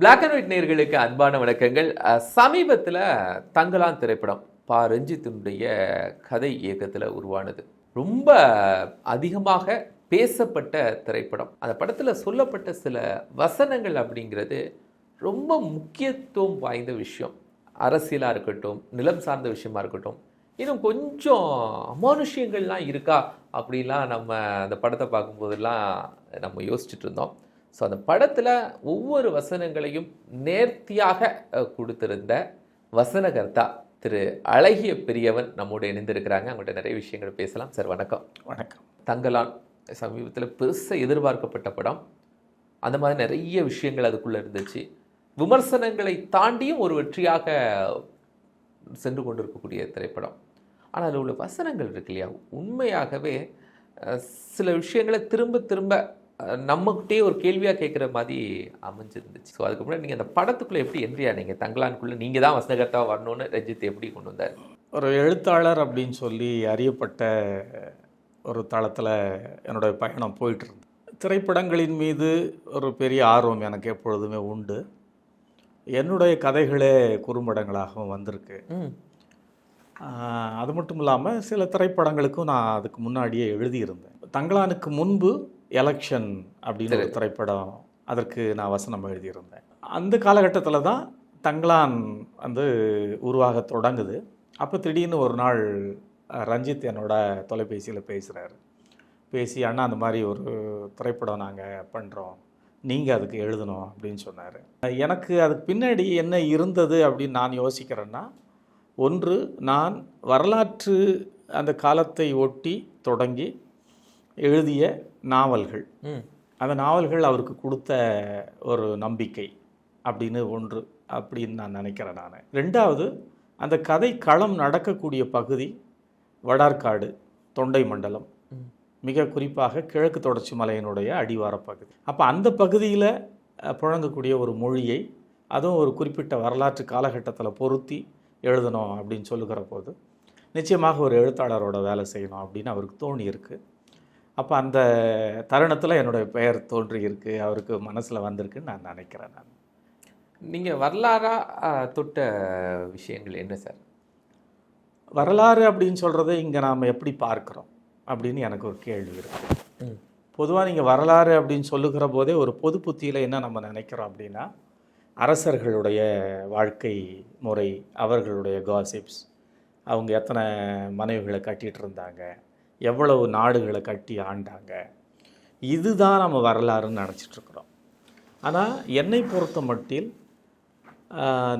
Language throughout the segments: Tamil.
பிளாக் அண்ட் ஒயிட் நேர்களுக்கு அன்பான வணக்கங்கள். சமீபத்தில் தங்கலான் திரைப்படம் பா. ரஞ்சித்தினுடைய கதை இயக்கத்தில் உருவானது. ரொம்ப அதிகமாக பேசப்பட்ட திரைப்படம். அந்த படத்தில் சொல்லப்பட்ட சில வசனங்கள் அப்படிங்கிறது ரொம்ப முக்கியத்துவம் வாய்ந்த விஷயம். அரசியலாக இருக்கட்டும் நிலம் சார்ந்த விஷயமா இருக்கட்டும். இன்னும் கொஞ்சம் அமானுஷ்யங்கள்லாம் இருக்கா அப்படிலாம் நம்ம அந்த படத்தை பார்க்கும்போதெல்லாம் நம்ம யோசிச்சுட்டு இருந்தோம். ஸோ அந்த படத்தில் ஒவ்வொரு வசனங்களையும் நேர்த்தியாக கொடுத்திருந்த வசனகர்த்தா திரு அழகிய பெரியவன் நம்மோடு இணைந்திருக்கிறாங்க. அவங்கள்ட்ட நிறைய விஷயங்கள் பேசலாம். சார் வணக்கம். வணக்கம். தங்கலான் சமீபத்தில் பெருசாக எதிர்பார்க்கப்பட்ட படம். அந்த மாதிரி நிறைய விஷயங்கள் அதுக்குள்ளே இருந்துச்சு. விமர்சனங்களை தாண்டியும் ஒரு வெற்றியாக சென்று கொண்டிருக்கக்கூடிய திரைப்படம். ஆனால் அதில் உள்ள வசனங்கள் இருக்கு இல்லையா? உண்மையாகவே சில விஷயங்களை திரும்ப திரும்ப அஹ், நம்மகிட்டயே ஒரு கேள்வியாக கேட்குற மாதிரி அமைஞ்சிருந்துச்சு. ஸோ அதுக்கு முன்னாடி நீங்கள் அந்த படத்துக்குள்ளே எப்படி என்ட்ரியா நீங்கள் தங்கலானுக்குள்ளே நீங்கள் தான் வசனகர்த்தா வரணும்னு ரஞ்சித் எப்படி கொண்டு வந்தார்? ஒரு எழுத்தாளர் அப்படின்னு சொல்லி அறியப்பட்ட ஒரு தளத்தில் என்னுடைய பயணம் போயிட்டு இருந்தது திரைப்படங்களின் மீது ஒரு பெரிய ஆர்வம் எனக்கு எப்பொழுதுமே உண்டு. என்னுடைய கதைகளே குறும்படங்களாகவும் வந்திருக்கு. அது மட்டும் இல்லாமல் சில திரைப்படங்களுக்கும் நான் அதுக்கு முன்னாடியே எழுதியிருந்தேன். தங்களானுக்கு முன்பு எலெக்ஷன் அப்படின்னு ஒரு திரைப்படம் அதற்கு நான் வசனம் எழுதியிருந்தேன். அந்த காலகட்டத்தில் தான் தங்களான் வந்து உருவாக தொடங்குது. அப்போ திடீர்னு ஒரு நாள் ரஞ்சித் என்னோட தொலைபேசியில் பேசுகிறாரு பேசி அண்ணா அந்த மாதிரி ஒரு திரைப்படம் நாங்கள் பண்ணுறோம் நீங்கள் அதுக்கு எழுதணும் அப்படின்னு சொன்னார். எனக்கு அதுக்கு பின்னாடி என்ன இருந்தது அப்படின்னு நான் யோசிக்கிறேன்னா ஒன்று நான் வரலாற்று அந்த காலத்தை ஒட்டி தொடங்கி எழுதிய நாவல்கள். அந்த நாவல்கள் அவருக்கு கொடுத்த ஒரு நம்பிக்கை அப்படின்னு ஒன்று அப்படின்னு நான் நினைக்கிறேன் நான். ரெண்டாவது அந்த கதை களம் நடக்கக்கூடிய பகுதி வடார்காடு தொண்டை மண்டலம். மிக குறிப்பாக கிழக்கு தொடர்ச்சி மலையினுடைய அடிவார பகுதி. அப்போ அந்த பகுதியில் புழங்கக்கூடிய ஒரு மொழியை அதுவும் ஒரு குறிப்பிட்ட வரலாற்று காலகட்டத்தில் பொருத்தி எழுதணும் அப்படின்னு சொல்லுகிற போது நிச்சயமாக ஒரு எழுத்தாளரோட வேலை செய்யணும் அப்படின்னு அவருக்கு தோணி இருக்கு அப்போ அந்த தருணத்தில் என்னுடைய பெயர் தோன்றி இருக்கு அவருக்கு மனசில் வந்திருக்குன்னு நான் நினைக்கிறேன் நான். நீங்கள் வரலாறா அஹ், தொட்ட விஷயங்கள் என்ன சார்? வரலாறு அப்படின்னு சொல்கிறத இங்கே நாம் எப்படி பார்க்குறோம் அப்படின்னு எனக்கு ஒரு கேள்வி இருக்கு. ம். பொதுவாக நீங்கள் வரலாறு அப்படின்னு சொல்லுகிற போதே ஒரு பொது புத்தியில் என்ன நம்ம நினைக்கிறோம் அப்படின்னா அரசர்களுடைய வாழ்க்கை முறை அவர்களுடைய காசிப்ஸ் அவங்க எத்தனை மனைவிகளை கட்டிகிட்டு இருந்தாங்க எவ்வளவு நாடுகளை கட்டி ஆண்டாங்க. இதுதான் நம்ம வரலாறுன்னு நினச்சிட்ருக்குறோம். ஆனால் என்னை பொறுத்த மட்டில்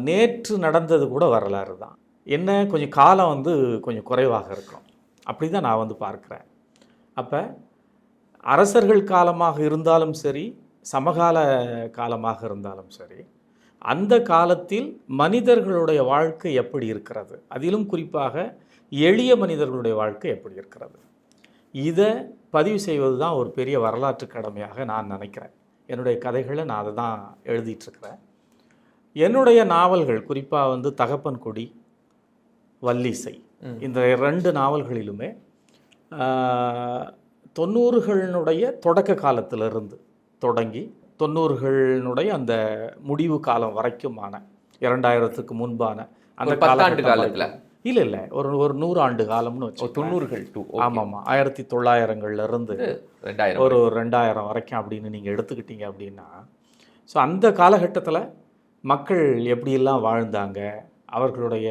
நேற்று நடந்தது கூட வரலாறு தான். என்ன கொஞ்சம் காலம் வந்து கொஞ்சம் குறைவாக இருக்கும். அப்படி தான் நான் வந்து பார்க்குறேன். அப்போ அரசர்கள் காலமாக இருந்தாலும் சரி சமகால காலமாக இருந்தாலும் சரி அந்த காலத்தில் மனிதர்களுடைய வாழ்க்கை எப்படி இருக்கிறது? அதிலும் குறிப்பாக எளிய மனிதர்களுடைய வாழ்க்கை எப்படி இருக்கிறது? இதை பதிவு செய்வது தான் ஒரு பெரிய வரலாற்று கடமையாக நான் நினைக்கிறேன் என்னுடைய கதைகளை நான் அதை தான் எழுதிட்டுருக்கிறேன் என்னுடைய நாவல்கள் குறிப்பாக வந்து தகப்பன் கொடி வல்லிசை. இந்த ரெண்டு நாவல்களிலுமே தொண்ணூறுகளினுடைய தொடக்க காலத்திலிருந்து தொடங்கி தொண்ணூறுகளினுடைய அந்த முடிவு காலம் வரைக்குமான இரண்டாயிரத்துக்கு முன்பான அந்த பத்தாண்டு காலத்துல? இல்ல இல்ல ஒரு ஒரு நூறு ஆண்டு காலம்னு வச்சு தொண்ணூறுகள் டூ ஆமாம் ஆயிரத்தி தொள்ளாயிரங்கள்ல இருந்து ரெண்டாயிரம் ஒரு ரெண்டாயிரம் வரைக்கும் அப்படின்னு நீங்கள் எடுத்துக்கிட்டீங்க அப்படின்னா ஸோ அந்த காலகட்டத்தில் மக்கள் எப்படியெல்லாம் வாழ்ந்தாங்க அவர்களுடைய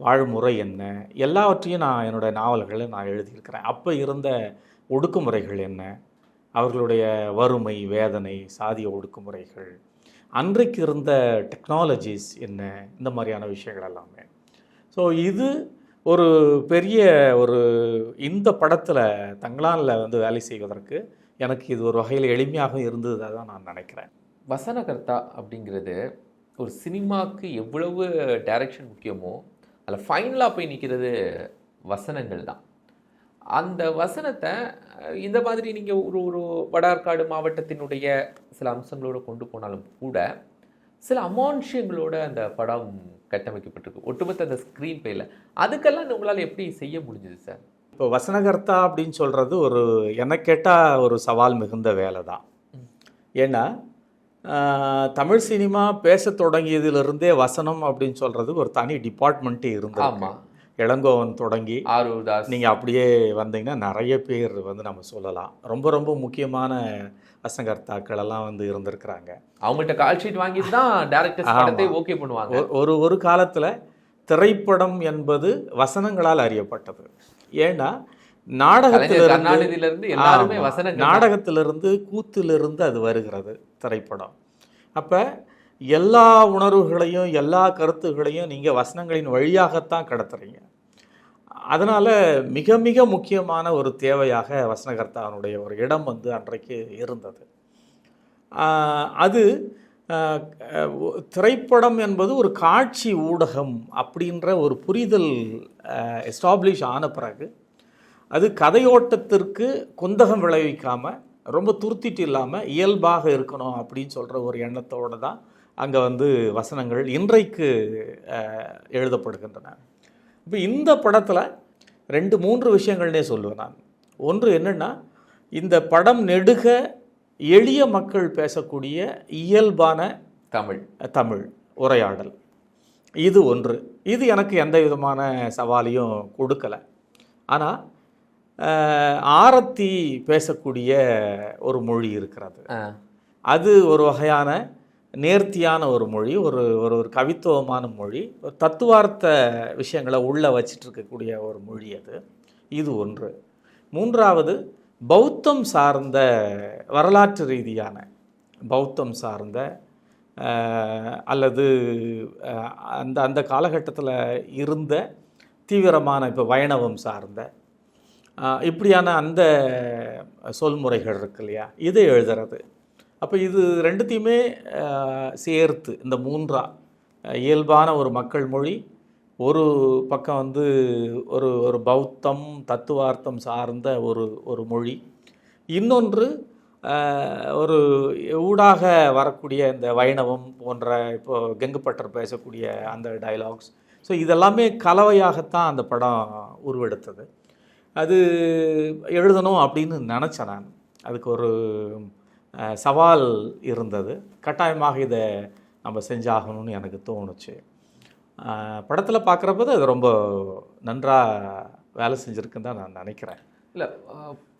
வாழ்முறை என்ன எல்லாவற்றையும் நான் என்னுடைய நாவல்களை நான் எழுதியிருக்கிறேன். அப்போ இருந்த ஒடுக்குமுறைகள் என்ன அவர்களுடைய வறுமை வேதனை சாதிய ஒடுக்குமுறைகள் அன்றைக்கு இருந்த டெக்னாலஜிஸ் என்ன இந்த மாதிரியான விஷயங்கள் எல்லாமே. ஸோ இது ஒரு பெரிய ஒரு இந்த படத்தில் தங்களானில் வந்து வேலை செய்வதற்கு எனக்கு இது ஒரு வகையில் எளிமையாக இருந்ததாக தான் நான் நினைக்கிறேன். வசனகர்த்தா அப்படிங்கிறது ஒரு சினிமாவுக்கு எவ்வளவு டைரக்ஷன் முக்கியமோ அதில் ஃபைனலாக போய் நிற்கிறது வசனங்கள் தான். அந்த வசனத்தை இந்த மாதிரி நீங்கள் ஒரு ஒரு வடார்காடு மாவட்டத்தினுடைய சில அம்சங்களோடு கொண்டு போனாலும் கூட சில அமானுஷ்யங்களோட அந்த படம் கட்டமைக்கப்பட்டிருக்கு. ஒட்டுமொத்த அந்த ஸ்க்ரீன் பேல அதுக்கெல்லாம் உங்களால் எப்படி செய்ய முடிஞ்சது சார் இப்போ வசனகர்த்தா அப்படின்னு சொல்கிறது ஒரு எனக்கு கேட்டால் ஒரு சவால் மிகுந்த வேலை தான். ஏன்னா தமிழ் சினிமா பேசத் தொடங்கியதிலிருந்தே வசனம் அப்படின்னு சொல்றது ஒரு தனி டிபார்ட்மெண்ட்டே இருந்தது இளங்கோவன் தொடங்கி ஆரூர்தாஸ். நீங்கள் அப்படியே வந்தீங்கன்னா நிறைய பேர் வந்து நம்ம சொல்லலாம். ரொம்ப ரொம்ப முக்கியமான வசனகர்த்தாக்கள் எல்லாம் வந்து இருந்திருக்கிறாங்க. அவங்கள்ட்ட கால் ஷீட் வாங்கிட்டு தான் டேரக்டர்ஸ் ஆமா. படத்தை ஓகே பண்ணுவாங்க. ஒரு ஒரு காலத்தில் திரைப்படம் என்பது வசனங்களால் அறியப்பட்டது. ஏன்னா நாடகத்திலிருந்து எல்லாருமே தான். நாடகத்திலிருந்து கூத்திலிருந்து அது வருகிறது திரைப்படம். அப்போ எல்லா உணர்வுகளையும் எல்லா கருத்துகளையும் நீங்கள் வசனங்களின் வழியாகத்தான் கடத்துறீங்க. அதனால் மிக மிக முக்கியமான ஒரு தேவையாக வசனகர்த்தாவினுடைய ஒரு இடம் வந்து அன்றைக்கு இருந்தது. அது திரைப்படம் என்பது ஒரு காட்சி ஊடகம் அப்படின்ற ஒரு புரிதல் எஸ்டாப்ளிஷ் ஆன பிறகு அது கதையோட்டத்திற்கு குந்தகம் விளைவிக்காமல் ரொம்ப துருத்திட்டு இல்லாமல் இயல்பாக இருக்கணும் அப்படின்னு சொல்கிற ஒரு எண்ணத்தோடு தான் அங்கே வந்து வசனங்கள் இன்றைக்கு எழுதப்படுகின்றன. இப்போ இந்த படத்தில் ரெண்டு மூன்று விஷயங்கள்னே சொல்லுவேன் நான். ஒன்று என்னென்னா இந்த படம் நெடுக எளிய மக்கள் பேசக்கூடிய இயல்பான தமிழ். தமிழ் உரையாடல். இது ஒன்று. இது எனக்கு எந்த விதமான சவாலையும் கொடுக்கலை. ஆனால் ஆரத்தி பேசக்கூடிய ஒரு மொழி இருக்கிறது. அது ஒரு வகையான நேர்த்தியான ஒரு மொழி ஒரு ஒரு ஒரு கவித்துவமான மொழி ஒரு தத்துவார்த்த விஷயங்களை உள்ளே வச்சிட்ருக்கக்கூடிய ஒரு மொழி அது. இது ஒன்று. மூன்றாவது பௌத்தம் சார்ந்த வரலாற்று ரீதியான பௌத்தம் சார்ந்த அல்லது அந்த அந்த காலகட்டத்தில் இருந்த தீவிரமான இப்போ வைணவம் சார்ந்த இப்படியான அந்த சொல்முறைகள் இருக்கு இல்லையா? இதை எழுதுறது. அப்போ இது ரெண்டுத்தையுமே சேர்த்து இந்த மூன்றா. இயல்பான ஒரு மக்கள் மொழி ஒரு பக்கம் வந்து ஒரு ஒரு பௌத்தம் தத்துவார்த்தம் சார்ந்த ஒரு ஒரு மொழி. இன்னொன்று ஒரு ஊடாக வரக்கூடிய இந்த வைணவம் போன்ற இப்போது கெங்குப்பட்டர் பேசக்கூடிய அந்த டைலாக்ஸ் ஸோ இதெல்லாமே கலவையாகத்தான் அந்த படம் உருவெடுத்தது. அது எழுதணும் அப்படின்னு நினச்சேன் நான். அதுக்கு ஒரு சவால் இருந்தது. கட்டாயமாக இதை நம்ம செஞ்சாகணும்னு எனக்கு தோணுச்சு. படத்தில் பார்க்குறப்போது அது ரொம்ப நன்றாக வேலை செஞ்சுருக்குன்னு தான் நான் நினைக்கிறேன். இல்லை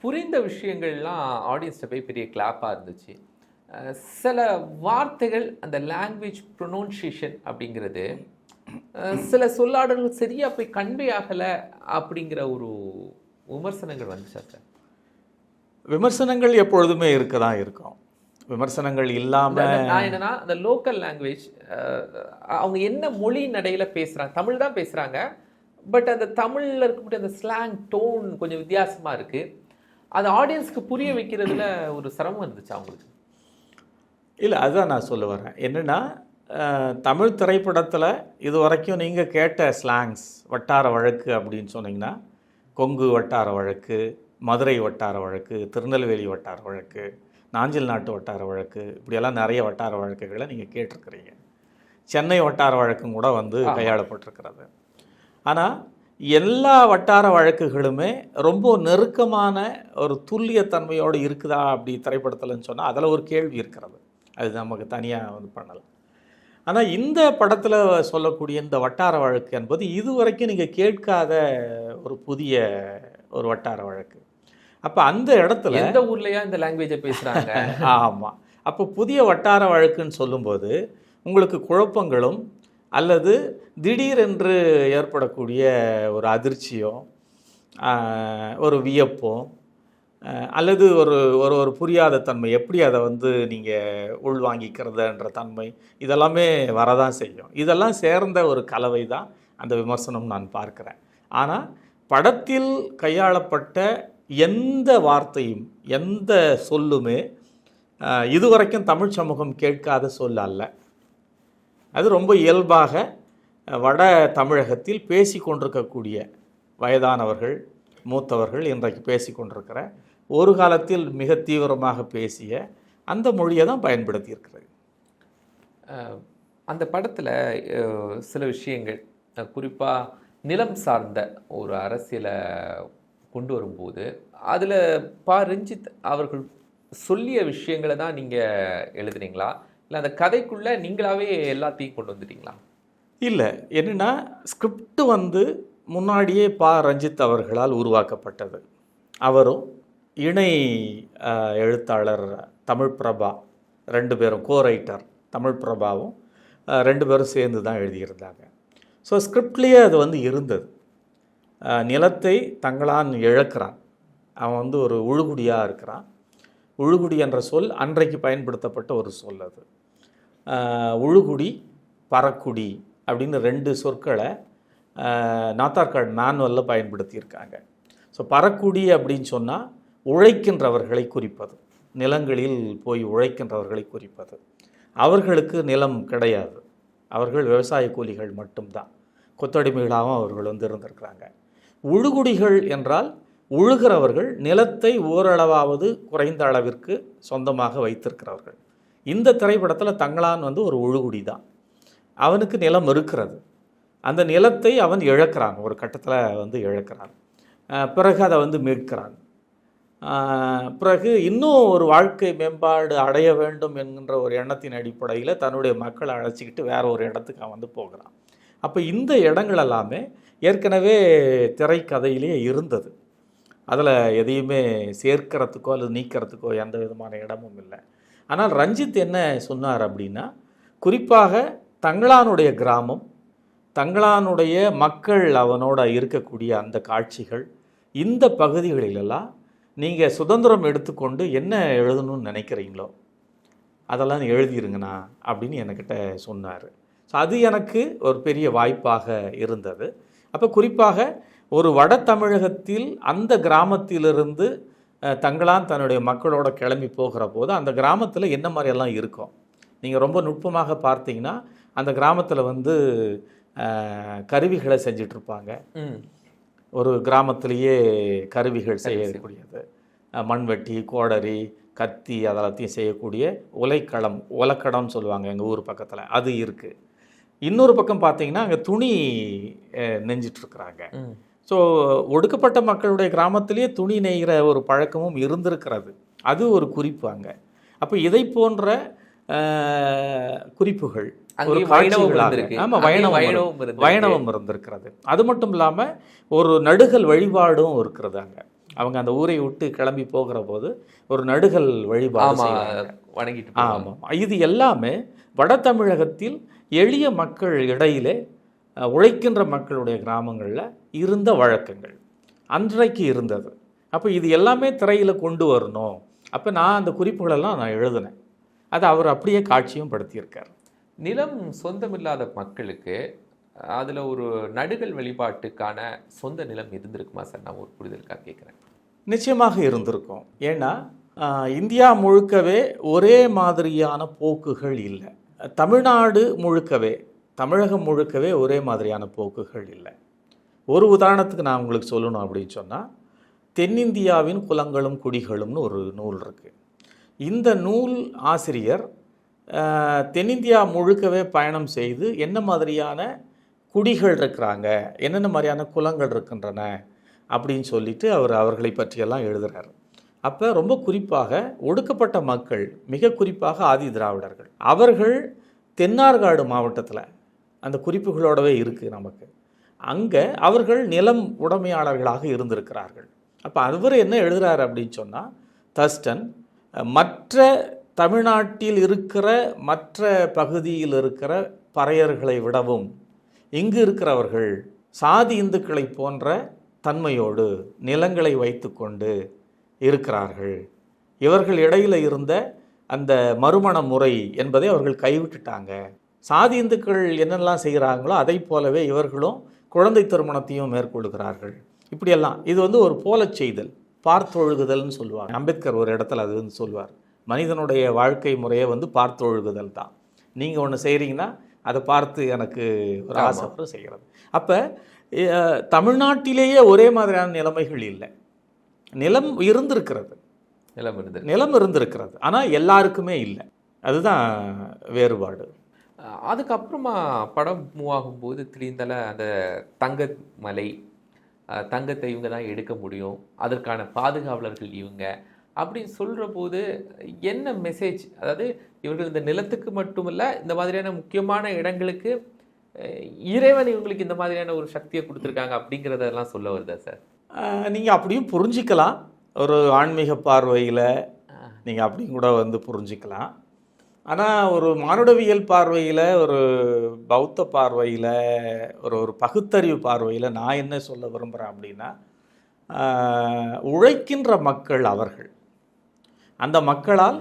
புரிந்த விஷயங்கள்லாம் ஆடியன்ஸ்ட போய் பெரிய கிளாப்பாக இருந்துச்சு. சில வார்த்தைகள் அந்த லாங்குவேஜ் ப்ரொனவுன்சியேஷன் அப்படிங்கிறது சில சொல்லாடல்கள் சரியாக போய் கன்வே ஆகலை அப்படிங்கிற ஒரு விமர்சனங்கள் வந்துச்சு சார் விமர்சனங்கள் எப்பொழுதுமே இருக்க தான் இருக்கும். விமர்சனங்கள் இல்லாமல் நான் என்னன்னா அந்த லோக்கல் லாங்குவேஜ் அவங்க என்ன மொழி நடையில பேசுறாங்க தமிழ் தான் பேசுறாங்க. பட் அந்த தமிழ்ல இருக்கக்கூடிய அந்த ஸ்லாங் டோன் கொஞ்சம் வித்தியாசமா இருக்கு. அது ஆடியன்ஸ்க்கு புரிய வைக்கிறதுல ஒரு சிரமம் இருந்துச்சு அவங்களுக்கு இல்லை அதுதான் நான் சொல்ல வரேன். என்னென்னா தமிழ் திரைப்படத்தில் இது வரைக்கும் நீங்கள் கேட்ட ஸ்லாங்ஸ் வட்டார வழக்கு அப்படின்னு சொன்னீங்கன்னா கொங்கு வட்டார வழக்கு மதுரை வட்டார வழக்கு திருநெல்வேலி வட்டார வழக்கு நாஞ்சில் நாட்டு வட்டார வழக்கு இப்படியெல்லாம் நிறைய வட்டார வழக்குகளை நீங்கள் கேட்டிருக்கிறீங்க. சென்னை வட்டார வழக்கும் கூட வந்து. கையாளப்பட்டிருக்கிறது. ஆனால் எல்லா வட்டார வழக்குகளுமே ரொம்ப நெருக்கமான ஒரு துல்லியத்தன்மையோடு இருக்குதா அப்படி திரைப்படத்தில்னு சொன்னால் அதில் ஒரு கேள்வி இருக்கிறது. அது நமக்கு தனியாக வந்து பண்ணலாம். ஆனால் இந்த படத்தில் சொல்லக்கூடிய இந்த வட்டார வழக்கு என்பது இதுவரைக்கும் நீங்கள் கேட்காத ஒரு புதிய ஒரு வட்டார வழக்கு. அப்போ அந்த இடத்துல எந்த ஊர்லயா இந்த லாங்குவேஜை பேசுறாங்க? ஆமாம் அப்போ புதிய வட்டார வழக்குன்னு சொல்லும்போது உங்களுக்கு குழப்பங்களும் அல்லது திடீரென்று ஏற்படக்கூடிய ஒரு அதிர்ச்சியோ ஒரு வியப்பும் ஆஹ், அல்லது ஒரு ஒரு ஒரு புரியாத தன்மை எப்படி அதை வந்து நீங்கள் உள்வாங்கிக்கிறதுன்ற தன்மை இதெல்லாமே வரதான் செய்யும். இதெல்லாம் சேர்ந்த ஒரு கலவை தான் அந்த விமர்சனம் நான் பார்க்கிறேன். ஆனால் படத்தில் கையாளப்பட்ட எந்த வார்த்தையும் எந்த சொல்லுமே இதுவரைக்கும் தமிழ் சமூகம் கேட்காத சொல் அல்ல. அது ரொம்ப இயல்பாக வட தமிழகத்தில் பேசி கொண்டிருக்கக்கூடிய வயதானவர்கள் மூத்தவர்கள் இன்றைக்கு பேசி கொண்டிருக்கிற ஒரு காலத்தில் மிக தீவிரமாக பேசிய அந்த மொழியை தான் பயன்படுத்தி இருக்கிறது அந்த படத்தில் சில விஷயங்கள். குறிப்பாக நிலம் சார்ந்த ஒரு அரசியலை கொண்டு வரும்போது அதில் பா ரஞ்சித் அவர்கள் சொல்லிய விஷயங்களை தான் நீங்கள் எழுதுனீங்களா? இல்லை அந்த கதைக்குள்ளே நீங்களாவே எல்லாத்தையும் கொண்டு வந்துட்டீங்களா? இல்லை. என்னென்னா ஸ்கிரிப்ட் வந்து முன்னாடியே பா ரஞ்சித் அவர்களால் உருவாக்கப்பட்டது. அவரும் இணை எழுத்தாளர் தமிழ் பிரபா ரெண்டு பேரும் கோ ரைட்டர் தமிழ் பிரபாவும் ரெண்டு பேரும் சேர்ந்து தான் எழுதியிருந்தாங்க ஸோ ஸ்கிரிப்ட்லேயே அது வந்து இருந்தது. நிலத்தை தங்களான் இழக்கிறான். அவன் வந்து ஒரு உழுகுடியாக இருக்கிறான். உழுகுடி என்ற சொல் அன்றைக்கு பயன்படுத்தப்பட்ட ஒரு சொல் அது. உழுகுடி பறக்குடி அப்படின்னு ரெண்டு சொற்களை நாத்தார்காடு மேனுவலில் பயன்படுத்தியிருக்காங்க. ஸோ பறக்குடி அப்படின்னு சொன்னால் உழைக்கின்றவர்களை குறிப்பது. நிலங்களில் போய் உழைக்கின்றவர்களை குறிப்பது. அவர்களுக்கு நிலம் கிடையாது. அவர்கள் விவசாய கூலிகள் மட்டும்தான். கொத்தடிமைகளாகவும் அவர்கள் வந்து இருந்திருக்கிறாங்க. உழுகுடிகள் என்றால் உழுகிறவர்கள் நிலத்தை ஓரளவாவது குறைந்த அளவிற்கு சொந்தமாக வைத்திருக்கிறவர்கள். இந்த திரைப்படத்தில் தங்களான் வந்து ஒரு உழுகுடி தான் அவனுக்கு நிலம் இருக்கிறது. அந்த நிலத்தை அவன் இழக்கிறான். ஒரு கட்டத்தில் வந்து இழக்கிறான். பிறகு அதை வந்து மீட்கிறான். பிறகு இன்னும் ஒரு வாழ்க்கை மேம்பாடு அடைய வேண்டும் என்கின்ற ஒரு எண்ணத்தின் அடிப்படையில் தன்னுடைய மக்களை அழைச்சிக்கிட்டு வேற ஒரு இடத்துக்கு அவன் வந்து போகிறான். அப்போ இந்த இடங்கள் எல்லாமே ஏற்கனவே திரைக்கதையிலேயே இருந்தது. அதில் எதையுமே சேர்க்கிறதுக்கோ அல்லது நீக்கிறதுக்கோ எந்த விதமான இடமும் இல்லை. ஆனால் ரஞ்சித் என்ன சொன்னார் அப்படின்னா குறிப்பாக தங்களானுடைய கிராமம் தங்களானுடைய மக்கள் அவனோட இருக்கக்கூடிய அந்த காட்சிகள் இந்த பகுதிகளிலெல்லாம் நீங்கள் சுதந்திரம் எடுத்துக்கொண்டு என்ன எழுதணும்னு நினைக்கிறீங்களோ அதெல்லாம் எழுதிருங்கண்ணா அப்படின்னு என்கிட்ட சொன்னார். ஸோ அது எனக்கு ஒரு பெரிய வாய்ப்பாக இருந்தது. அப்போ குறிப்பாக ஒரு வட தமிழகத்தில் அந்த கிராமத்திலிருந்து தங்களான் தன்னுடைய மக்களோட கிளம்பி போகிற போது அந்த கிராமத்தில் என்ன மாதிரியெல்லாம் இருக்கும்? நீங்கள் ரொம்ப நுட்பமாக பார்த்தீங்கன்னா அந்த கிராமத்தில் வந்து கருவிகளை செஞ்சிட்ருப்பாங்க. ஒரு கிராமத்திலேயே கருவிகள் செய்யக்கூடியது. மண்வெட்டி கோடரி கத்தி அதெல்லாத்தையும் செய்யக்கூடிய உலைக்களம் உலக்கடம்னு சொல்லுவாங்க எங்கள் ஊர் பக்கத்தில். அது இருக்குது இன்னொரு பக்கம் பார்த்தீங்கன்னா அங்கே துணி நெஞ்சிட்ருக்குறாங்க. ஸோ ஒடுக்கப்பட்ட மக்களுடைய கிராமத்திலேயே துணி நெய்கிற ஒரு பழக்கமும் இருந்திருக்கிறது. அது ஒரு குறிப்பு அங்கே. அப்போ இதை போன்ற குறிப்புகள் ஒரு வைணவம். ஆமாம் இருந்திருக்கிறது. அது மட்டும் இல்லாமல் ஒரு நடுகல் வழிபாடும் இருக்கிறது அங்கே. அவங்க அந்த ஊரை விட்டு கிளம்பி போகிற போது ஒரு நடுகல் வழிபாடு. வணங்கிட்டு. ஆமாம் இது எல்லாமே வட தமிழகத்தில் எளிய மக்கள் இடையிலே உழைக்கின்ற மக்களுடைய கிராமங்களில் இருந்த வழக்கங்கள். அன்றைக்கு இருந்தது. அப்போ இது எல்லாமே திரையில் கொண்டு வரணும். அப்போ நான் அந்த குறிப்புகளெல்லாம் நான் எழுதினேன். அது அவர் அப்படியே காட்சியும் படுத்தியிருக்கார். நிலம் சொந்தமில்லாத மக்களுக்கு அதுல ஒரு நடுகள் வழிபாட்டுக்கான சொந்த நிலம் இருந்திருக்குமா சார்? நான் ஒரு புரிதலுக்காக கேட்குறேன். நிச்சயமாக இருந்திருக்கும். ஏன்னா இந்தியா முழுக்கவே ஒரே மாதிரியான போக்குகள் இல்லை. தமிழ்நாடு முழுக்கவே தமிழகம் முழுக்கவே ஒரே மாதிரியான போக்குகள் இல்லை. ஒரு உதாரணத்துக்கு நான் உங்களுக்கு சொல்லணும் அப்படின்னு சொன்னால் தென்னிந்தியாவின் குலங்களும் குடிகளும்னு ஒரு நூல் இருக்குது இந்த நூல் ஆசிரியர் தென்னிந்தியா முழுக்கவே பயணம் செய்து என்ன மாதிரியான குடிகள் இருக்கிறாங்க என்னென்ன மாதிரியான குலங்கள் இருக்கின்றன அப்படின்னு சொல்லிட்டு அவர் அவர்களை பற்றியெல்லாம் எழுதுகிறார் அப்போ ரொம்ப குறிப்பாக ஒடுக்கப்பட்ட மக்கள் மிக குறிப்பாக ஆதி திராவிடர்கள். அவர்கள் தென்னார்காடு மாவட்டத்தில் அந்த குறிப்புகளோடவே இருக்குது நமக்கு. அங்கே அவர்கள் நிலம் உடைமையாளர்களாக இருந்திருக்கிறார்கள். அப்போ அவர் என்ன எழுதுகிறார் அப்படின்னு சொன்னால் தஸ்டன் மற்ற தமிழ்நாட்டில் இருக்கிற மற்ற பகுதியில் இருக்கிற பறையர்களை விடவும் இங்கு இருக்கிறவர்கள் சாதி இந்துக்களை போன்ற தன்மையோடு நிலங்களை வைத்துக்கொண்டு இருக்கிறார்கள். இவர்கள் இடையில இருந்த அந்த மறுமண முறை என்பதை அவர்கள் கைவிட்டுட்டாங்க. சாதி இந்துக்கள் என்னெல்லாம் செய்கிறாங்களோ அதை போலவே இவர்களும் குழந்தை திருமணத்தையும் மேற்கொள்கிறார்கள். இப்படியெல்லாம். இது வந்து ஒரு போலச் செய்தல் பார்த்தொழுகுதல்னு சொல்லுவாங்க. அம்பேத்கர் ஒரு இடத்துல அது வந்து சொல்வார். மனிதனுடைய வாழ்க்கை முறையை வந்து பார்த்தொழுகுதல் தான். நீங்கள் ஒன்று செய்கிறீங்கன்னா அதை பார்த்து எனக்கு ஒரு ஆசை செய்கிறது. அப்போ தமிழ்நாட்டிலேயே ஒரே மாதிரியான நிலைமைகள் இல்லை. நிலம் இருந்திருக்கிறது. நிலம் இருந்தது நிலம் இருந்திருக்கிறது. ஆனால் எல்லாருக்குமே இல்லை. அதுதான் வேறுபாடு. அதுக்கப்புறமா படம் மூவ் ஆகும்போது திடீர்ந்தால அந்த தங்க மலை தங்கத்தை இவங்க தான் எடுக்க முடியும். அதற்கான பாதுகாவலர்கள் இவங்க அப்படின்னு சொல்கிற போது என்ன மெசேஜ் அதாவது இவர்கள் இந்த நிலத்துக்கு மட்டுமல்ல இந்த மாதிரியான முக்கியமான இடங்களுக்கு இறைவன் இவங்களுக்கு இந்த மாதிரியான ஒரு சக்தியை கொடுத்துருக்காங்க அப்படிங்கிறதெல்லாம் சொல்ல வருதா சார் நீங்கள் அப்படியும் புரிஞ்சிக்கலாம். ஒரு ஆன்மீக பார்வையில் நீங்கள் அப்படியும் கூட வந்து புரிஞ்சிக்கலாம். ஆனால் ஒரு மானுடவியல் பார்வையில் ஒரு பௌத்த பார்வையில் ஒரு ஒரு பகுத்தறிவு பார்வையில் நான் என்ன சொல்ல விரும்புகிறேன் அப்படின்னா உழைக்கின்ற மக்கள் அவர்கள். அந்த மக்களால்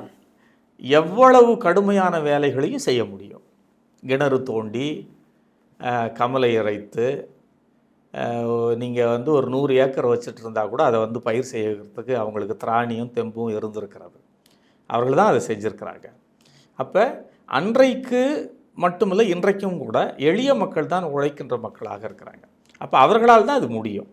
எவ்வளவு கடுமையான வேலைகளையும் செய்ய முடியும். கிணறு தோண்டி கமலை இறைத்து நீங்கள் வந்து ஒரு நூறு ஏக்கர் வச்சுட்டு இருந்தால் கூட அதை வந்து பயிர் செய்யறதுக்கு அவங்களுக்கு திராணியும் தெம்பும் இருந்திருக்கிறது. அவர்கள் தான் அதை செஞ்சுருக்கிறாங்க. அப்போ அன்றைக்கு மட்டுமில்லை இன்றைக்கும் கூட எளிய மக்கள் தான் உழைக்கின்ற மக்களாக இருக்கிறாங்க. அப்போ அவர்களால் தான் அது முடியும்.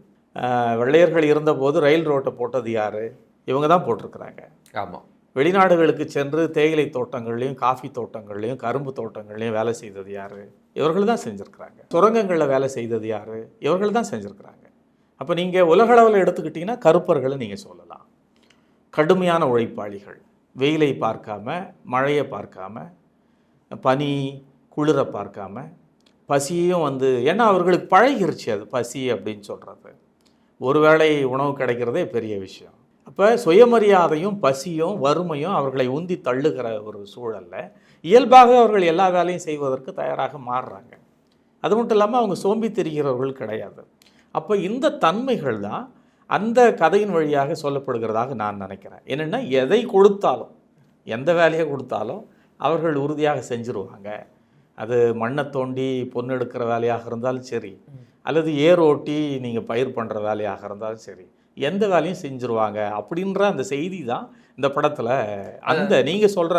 வெள்ளையர்கள் இருந்தபோது ரயில் ரோட்டை போட்டது யார்? இவங்க தான் போட்டிருக்கிறாங்க. ஆமாம் வெளிநாடுகளுக்கு சென்று தேயிலை தோட்டங்கள்லையும் காஃபி தோட்டங்கள்லையும் கரும்பு தோட்டங்கள்லையும் வேலை செய்தது யார்? இவர்கள் தான் செஞ்சுருக்கிறாங்க. சுரங்கங்களில் வேலை செய்தது யார்? இவர்கள் தான் செஞ்சுருக்கிறாங்க. அப்போ நீங்கள் உலகளவில் எடுத்துக்கிட்டிங்கன்னா கருப்பர்களை நீங்கள் சொல்லலாம். கடுமையான உழைப்பாளிகள். வெயிலை பார்க்காம மழையை பார்க்காம பனி குளிரை பார்க்காம பசியும் வந்து ஏன்னா அவர்களுக்கு பழகிருச்சு அது பசி அப்படின்னு சொல்கிறது ஒருவேளை உணவு கிடைக்கிறதே பெரிய விஷயம். அப்போ சுயமரியாதையும் பசியும் வறுமையும் அவர்களை உந்தி தள்ளுகிற ஒரு சூழல்ல இயல்பாக அவர்கள் எல்லா வேலையும் செய்வதற்கு தயாராக மாறுறாங்க. அது மட்டும் இல்லாமல் அவங்க சோம்பி திரிகிறவர்கள் கிடையாது. அப்போ இந்த தன்மைகள் தான் அந்த கதையின் வழியாக சொல்லப்படுகிறதாக நான் நினைக்கிறேன். என்னென்னா எதை கொடுத்தாலும் எந்த வேலையை கொடுத்தாலும் அவர்கள் உறுதியாக செஞ்சுருவாங்க. அது மண்ணை தோண்டி பொண்ணு எடுக்கிற வேலையாக இருந்தாலும் சரி அல்லது ஏர் ஓட்டி நீங்கள் பயிர் பண்ணுற வேலையாக இருந்தாலும் சரி எந்த வேலையும் செஞ்சுருவாங்க அப்படின்ற அந்த செய்தி தான் இந்த படத்தில் அந்த நீங்கள் சொல்கிற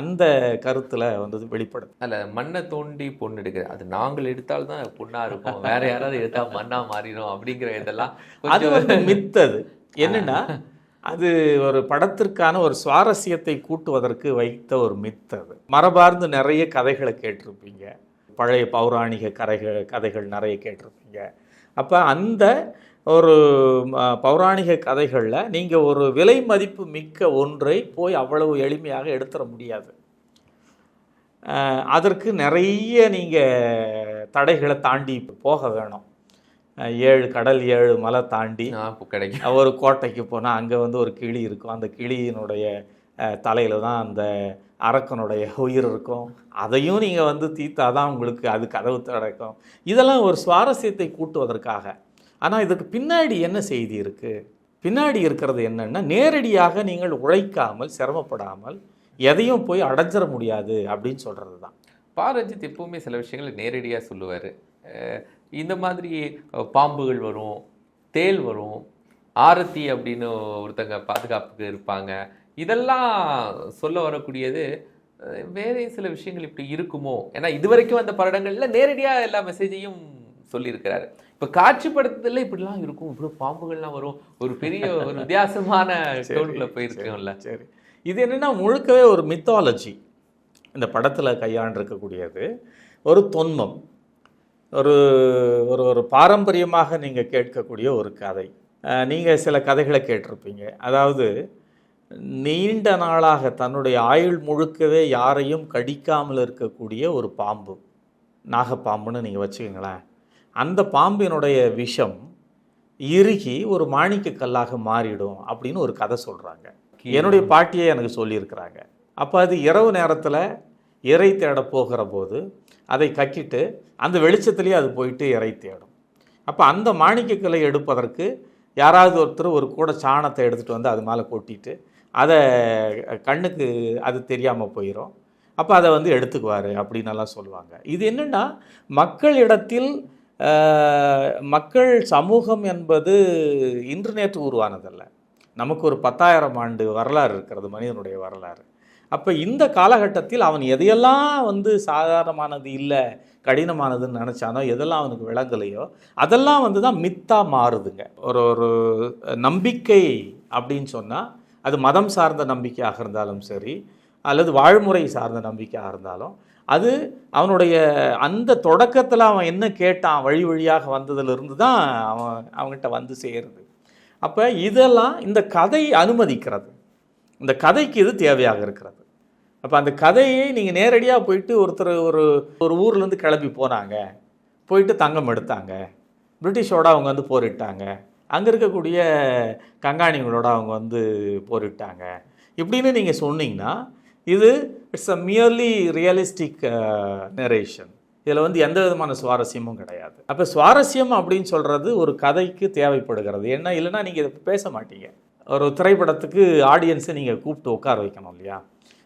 அந்த கருத்தில் வந்து வெளிப்படுது. அல்ல மண்ணை தோண்டி பொண்ணு எடுக்கிறது அது நாங்கள் எடுத்தால் தான் பொண்ணா இருக்கும். வேற யாராவது எடுத்தா மண்ணா மாறிடும் அப்படிங்கிற இதெல்லாம் அது வந்து மித்தது என்னன்னா அது ஒரு படத்திற்கான ஒரு சுவாரஸ்யத்தை கூட்டுவதற்கு வைத்த ஒரு மித் அது. மரபார்ந்து நிறைய கதைகளை கேட்டிருப்பீங்க. பழைய பௌராணிக கதைகள் கதைகள் நிறைய கேட்டிருப்பீங்க. அப்போ அந்த ஒரு பௌராணிக கதைகளில் நீங்கள் ஒரு விலை மதிப்பு மிக்க ஒன்றை போய் அவ்வளவு எளிமையாக எடுத்துட முடியாது. அதற்கு நிறைய நீங்கள் தடைகளை தாண்டி போக வேணும். ஏழு கடல் ஏழு மலை தாண்டி கிடைக்கும். ஒரு கோட்டைக்கு போனால் அங்கே வந்து ஒரு கிளி இருக்கும். அந்த கிளியினுடைய தலையில் தான் அந்த அரக்கனுடைய உயிர் இருக்கும். அதையும் நீங்கள் வந்து தீத்தா தான் உங்களுக்கு அது கதவு திறக்கும். இதெல்லாம் ஒரு சுவாரஸ்யத்தை கூட்டுவதற்காக. ஆனால் இதுக்கு பின்னாடி என்ன செய்தி இருக்குது பின்னாடி இருக்கிறது என்னென்னா நேரடியாக நீங்கள் உழைக்காமல் சிரமப்படாமல் எதையும் போய் அடைஞ்சிட முடியாது அப்படின்னு சொல்கிறது தான். பாரஞ்சித் எப்பவுமே சில விஷயங்களை நேரடியாக சொல்லுவார். இந்த மாதிரி பாம்புகள் வரும் தேல் வரும் ஆரத்தி அப்படின்னு ஒருத்தங்க பாதுகாப்புக்கு இருப்பாங்க. இதெல்லாம் சொல்ல வரக்கூடியது வேறு சில விஷயங்கள் இப்படி இருக்குமோ? ஏன்னா இதுவரைக்கும் அந்த படங்களில் நேரடியாக எல்லா மெசேஜையும் சொல்லியிருக்கிறாரு. இப்ப காட்சிப்படுத்துதல்ல இப்படிலாம் இருக்கும். இப்படி பாம்புகள்லாம் வரும். ஒரு பெரிய ஒரு வித்தியாசமான டோன்ல போயிருக்கோம்ல. சரி இது என்னன்னா முழுக்கவே ஒரு மித்தாலஜி இந்த படத்தில் கையாண்டிருக்கக்கூடியது. ஒரு தொன்மம். ஒரு ஒரு ஒரு பாரம்பரியமாக நீங்கள் கேட்கக்கூடிய ஒரு கதை. நீங்கள் சில கதைகளை கேட்டிருப்பீங்க. அதாவது நீண்ட நாளாக தன்னுடைய ஆயுள் முழுக்கவே யாரையும் கடிக்காமல் இருக்கக்கூடிய ஒரு பாம்பு. நாகப்பாம்புன்னு நீங்கள் வச்சுக்கோங்களேன். அந்த பாம்பினுடைய விஷம் இறுகி ஒரு மாணிக்க கல்லாக மாறிடும் அப்படின்னு ஒரு கதை சொல்கிறாங்க என்னுடைய பாட்டியே எனக்கு சொல்லியிருக்கிறாங்க. அப்போ அது இரவு நேரத்தில் இறை தேட போகிற போது அதை கக்கிட்டு அந்த வெளிச்சத்துலேயே அது போயிட்டு இறை தேடும். அப்போ அந்த மாணிக்கக்கல்லை எடுப்பதற்கு யாராவது ஒருத்தர் ஒரு கூட சாணத்தை எடுத்துகிட்டு வந்து அது மேலே கொட்டிட்டு அதை கண்ணுக்கு அது தெரியாமல் போயிடும் அப்போ அதை வந்து எடுத்துக்குவார் அப்படின்னு எல்லாம் சொல்லுவாங்க. இது என்னென்னா மக்களிடத்தில் மக்கள் சமூகம் என்பது இன்று நேற்று உருவானதல்ல. நமக்கு ஒரு பத்தாயிரம் ஆண்டு வரலாறு இருக்கிறது மனிதனுடைய வரலாறு. அப்போ இந்த காலகட்டத்தில் அவன் எதையெல்லாம் வந்து சாதாரணமானது இல்லை கடினமானதுன்னு நினச்சானோ எதெல்லாம் அவனுக்கு விளங்கலையோ அதெல்லாம் வந்து தான் மித்தாக மாறுதுங்க. ஒரு ஒரு நம்பிக்கை அப்படின்னு சொன்னால் அது மதம் சார்ந்த நம்பிக்கையாக இருந்தாலும் சரி அல்லது வாழ்முறை சார்ந்த நம்பிக்கையாக இருந்தாலும் அது அவனுடைய அந்த தொடக்கத்தில் அவன் என்ன கேட்டான் வழி வழியாக வந்ததிலிருந்து தான் அவன் அவங்ககிட்ட வந்து சேருது. அப்போ இதெல்லாம் இந்த கதை அனுமதிக்கிறது. இந்த கதைக்கு இது தேவையாக இருக்கிறது. அப்போ அந்த கதையை நீங்கள் நேரடியாக போயிட்டு ஒருத்தர் ஒரு ஒரு ஊர்லேருந்து கிளம்பி போனாங்க. போயிட்டு தங்கம் எடுத்தாங்க. பிரிட்டிஷோட அவங்க வந்து போரிட்டாங்க. அங்கே இருக்கக்கூடிய கங்காணிகளோட அவங்க வந்து போரிட்டாங்க. இப்படின்னு நீங்கள் சொன்னீங்கன்னா இது it's a merely realistic narration இதில் வந்து எந்த விதமான சுவாரஸ்யமும் கிடையாது. அப்போ சுவாரஸ்யம் அப்படின்னு சொல்கிறது ஒரு கதைக்கு தேவைப்படுகிறது. என்ன இல்லைன்னா நீங்கள் இதை பேச மாட்டீங்க. ஒரு திரைப்படத்துக்கு ஆடியன்ஸை நீங்கள் கூப்பிட்டு உட்கார வைக்கணும் இல்லையா?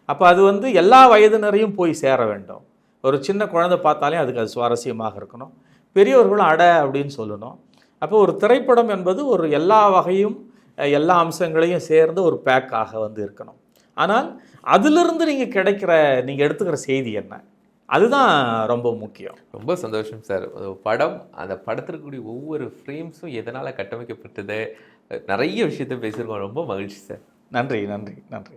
அப்போ அது வந்து எல்லா வயதினரையும் போய் சேர வேண்டும். ஒரு சின்ன குழந்தை பார்த்தாலே அதுக்கு அது சுவாரஸ்யமாக இருக்கணும். பெரியவர்களும் அட அப்படின்னு சொல்லணும். அப்போ ஒரு திரைப்படம் என்பது ஒரு எல்லா வகையும் எல்லா அம்சங்களையும் சேர்ந்து ஒரு பேக்காக வந்து இருக்கணும். ஆனால் அதிலிருந்து நீங்கள் கிடைக்கிற நீங்கள் எடுத்துக்கிற செய்தி என்ன? அதுதான் ரொம்ப முக்கியம். ரொம்ப சந்தோஷம் சார். ஒரு படம் அந்த இருக்கக்கூடிய ஒவ்வொரு ஃப்ரேம்ஸும் எதனால் கட்டமைக்கப்பட்டது நிறைய விஷயத்த பேசியிருக்கோம். ரொம்ப மகிழ்ச்சி சார். நன்றி நன்றி நன்றி.